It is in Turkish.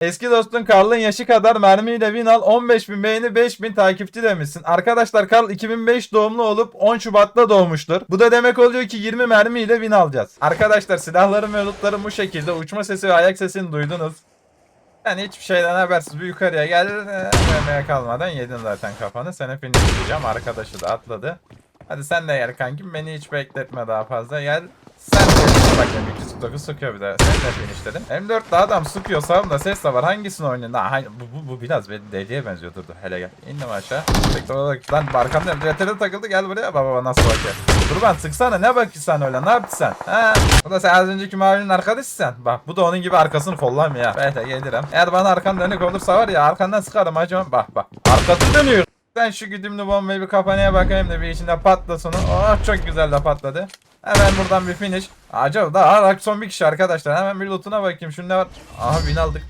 Eski dostun Karl'ın yaşı kadar mermiyle win al 15.000 beğeni 5000 takipçi demişsin. Arkadaşlar Karl 2005 doğumlu olup 10 Şubat'ta doğmuştur. Bu da demek oluyor ki 20 mermiyle win alacağız. Arkadaşlar silahlarım ve lootlarım bu şekilde. Uçma sesi ve ayak sesini duydunuz. Yani hiçbir şeyden habersiz bir yukarıya gel. Ee, Yemeğe kalmadan yedin zaten kafanı. Seni finishleyeceğim. Arkadaşı da atladı. Hadi sen de gel kankim. Beni hiç bekletme daha fazla. Gel. Sen de bak M249 sıkıyor bir de. Sen de finishledin. M4 de adam sıkıyor. Sağımda ses de var. Hangisini oynuyorsun? Ha, hangi- bu, bu, bu biraz bir deliye benziyor. Dur dur. Hele gel. İndim aşağı. Bekle bak. Lan arkamda MCT'de takıldı. Gel buraya. Baba baba nasıl bakıyor. Dur ben sıksana. Ne bakıyorsun öyle? Ne yaptın sen? Ha? Bu da sen az önceki mavinin arkadaşı sen. Bak bu da onun gibi arkasını kollamıyor. ya. Bekle gelirim. Eğer bana arkan dönük olursa var ya arkandan sıkarım acaba. Bak bak. Arkası dönüyor. Ben şu güdümlü bombayı bir kapanaya bakayım da bir içinde patlasın. Oh çok güzel de patladı. Hemen buradan bir finish. Acaba daha son bir kişi arkadaşlar. Hemen bir lootuna bakayım. Şunu ne var? Aha bin aldık.